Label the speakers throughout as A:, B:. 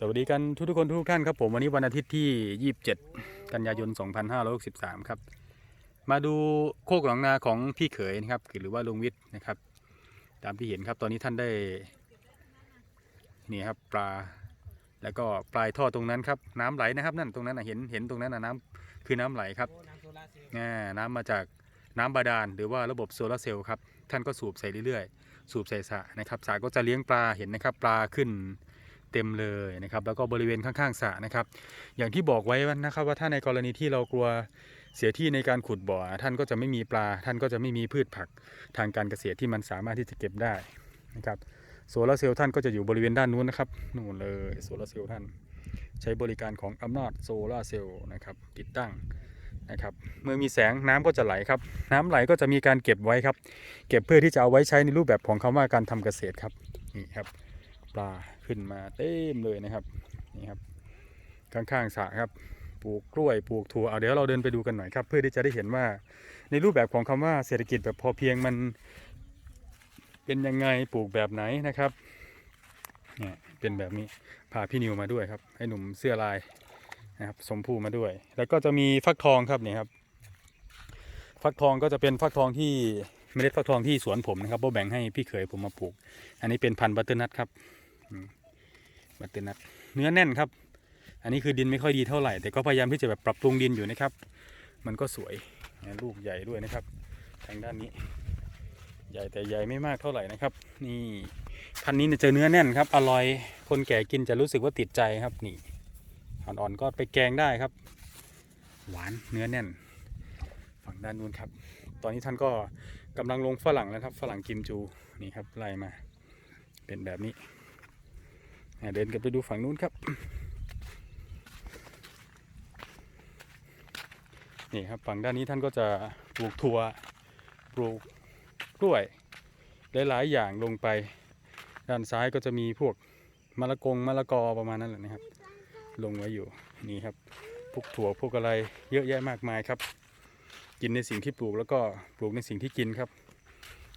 A: สวัสดีกันทุกทุกคนทุกท่านครับผมวันนี้วันอาทิตย์ที่ 27 กันยายน 2563 ครับ มาดูโคกหนองนาของพี่เขยนะครับหรือว่าลุงวิทย์นะครับ ตามที่เห็นครับตอนนี้ท่านได้นี่ครับปลาแล้วก็ปลายท่อตรงนั้นครับน้ำไหลนะครับ นั่นตรงนั้นเห็นเห็นตรงนั้นนะน้ำคือน้ำไหลครับ
B: น้ำโซลา
A: มาจากน้ำบาดาลหรือว่าระบบโซลาร์เซลล์ครับท่านก็สูบใส่เรื่อยๆ สูบใส่สระนะครับสระก็จะเลี้ยงปลาเห็นนะครับ ปลาขึ้น เต็มเลยนะครับ แล้วก็บริเวณข้างๆสระนะครับ อย่างที่บอกไว้ว่านะครับว่าถ้าในกรณีที่เรากลัวเสียที่ในการขุดบ่อ ท่านก็จะไม่มีปลา ท่านก็จะไม่มีพืชผักทางการเกษตรที่มันสามารถที่จะเก็บได้นะครับโซลาร์เซลล์ท่านก็จะอยู่บริเวณด้านนู้นนะครับนู่นเลยโซลาร์เซลล์ท่าน ใช้บริการของอำนาจโซลาร์เซลล์นะครับติดตั้งนะครับเมื่อมีแสงน้ำก็จะไหลครับ น้ำไหลก็จะมีการเก็บไว้ครับ เก็บเพื่อที่จะเอาไว้ใช้ในรูปแบบของคำว่าการทำเกษตรครับนี่ครับปลา ขึ้นมาเต็มเลยนะครับนี่ครับข้างๆสระครับปลูกกล้วยปลูกถั่วเอาเดี๋ยวเราเดินไปดูกันหน่อยครับ เพื่อที่จะได้เห็นว่าในรูปแบบของคำว่าเศรษฐกิจแบบพอเพียงมันเป็นยังไงปลูกแบบไหนนะครับเนี่ยเป็นแบบนี้พาพี่นิวมาด้วยครับให้หนุ่มเสื้อลายนะครับสมภูมาด้วย แล้วก็จะมีฟักทองครับนี่ครับ ฟักทองก็จะเป็นฟักทองที่เมล็ดฟักทองที่สวนผมนะครับโบแบ่งให้พี่เขยผมมาปลูก อันนี้เป็นพันธุ์บัตเตอร์นัทครับ บัตเตอร์นัทเนื้อแน่นครับ อันนี้คือดินไม่ค่อยดีเท่าไหร่ แต่ก็พยายามที่จะแบบปรับปรุงดินอยู่นะครับ มันก็สวยลูกใหญ่ด้วยนะครับ ทางด้านนี้ ใหญ่แต่ใหญ่ไม่มากเท่าไหร่นะครับ นี่พันนี้เนี่ยเจอเนื้อแน่นครับ อร่อย คนแก่กินจะรู้สึกว่าติดใจครับ นี่อ่อนๆก็ไปแกงได้ครับ หวานเนื้อแน่น ฝั่งด้านนู้นครับ ตอนนี้ท่านก็กำลังลงฝรั่งแล้วครับ ฝรั่งกิมจู นี่ครับไล่มา เป็นแบบนี้ เดินกันไปดูฝั่งนู้นครับ นี่ครับฝั่งด้านนี้ท่านก็จะปลูกถั่วปลูกกล้วยหลายๆอย่างลงไป ด้านซ้ายก็จะมีพวกมะละกงมะละกอประมาณนั้นแหละนะครับ ลงไว้อยู่นี่ครับพวกถั่วพวกอะไรเยอะแยะมากมายครับ กินในสิ่งที่ปลูกแล้วก็ปลูกในสิ่งที่กินครับ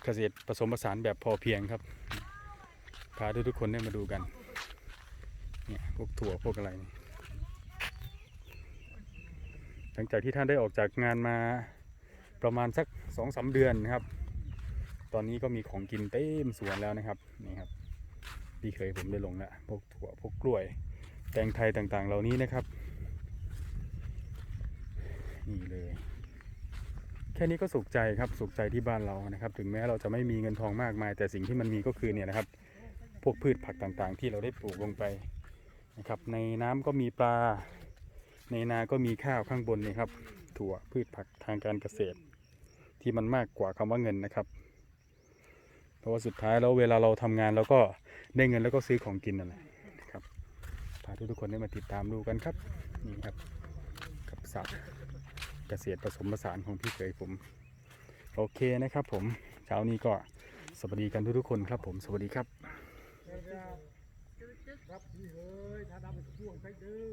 A: เกษตรผสมผสานแบบพอเพียงครับพาทุกๆคนได้มาดูกัน เนี่ยพวกถั่วพวกอะไรนี่หลังจากที่ท่านได้ออกจากงานมาประมาณสักสองสาเดือนนะครับ ตอนนี้ก็มีของกินเต็มสวนแล้วนะครับนี่ครับพี่เคยผมได้ลงแล้วพวกถั่วพวกกล้วยแตงไทยต่างๆ เหล่านี้นะครับ นี่เลย แค่นี้ก็สุขใจครับสุขใจที่บ้านเรานะครับ ถึงแม้เราจะไม่มีเงินทองมากมาย แต่สิ่งที่มันมีก็คือเนี่ยนะครับ พวกพืชผักต่างๆ ที่เราได้ปลูกลงไป นะครับในน้ำก็มีปลา ในนาก็มีข้าวข้างบนนี่ครับถั่วพืชผักทางการเกษตร ที่มันมากกว่าคำว่าเงินนะครับ เพราะว่าสุดท้ายแล้วเวลาเราทำงานเราก็ได้เงินแล้วก็ซื้อของกินนั่นแหละพาทุกๆคนได้มาติดตามดูกันครับนี่ครับกับสัตว์เกษตรผสมผสานของพี่เคยผม โอเคนะครับผมเช้านี้ก็สวัสดีกันทุกๆคนครับผมสวัสดีครับ
B: รับพี่เฮ้ยถ้าดำเป็นพ่วงใช้ดื้อ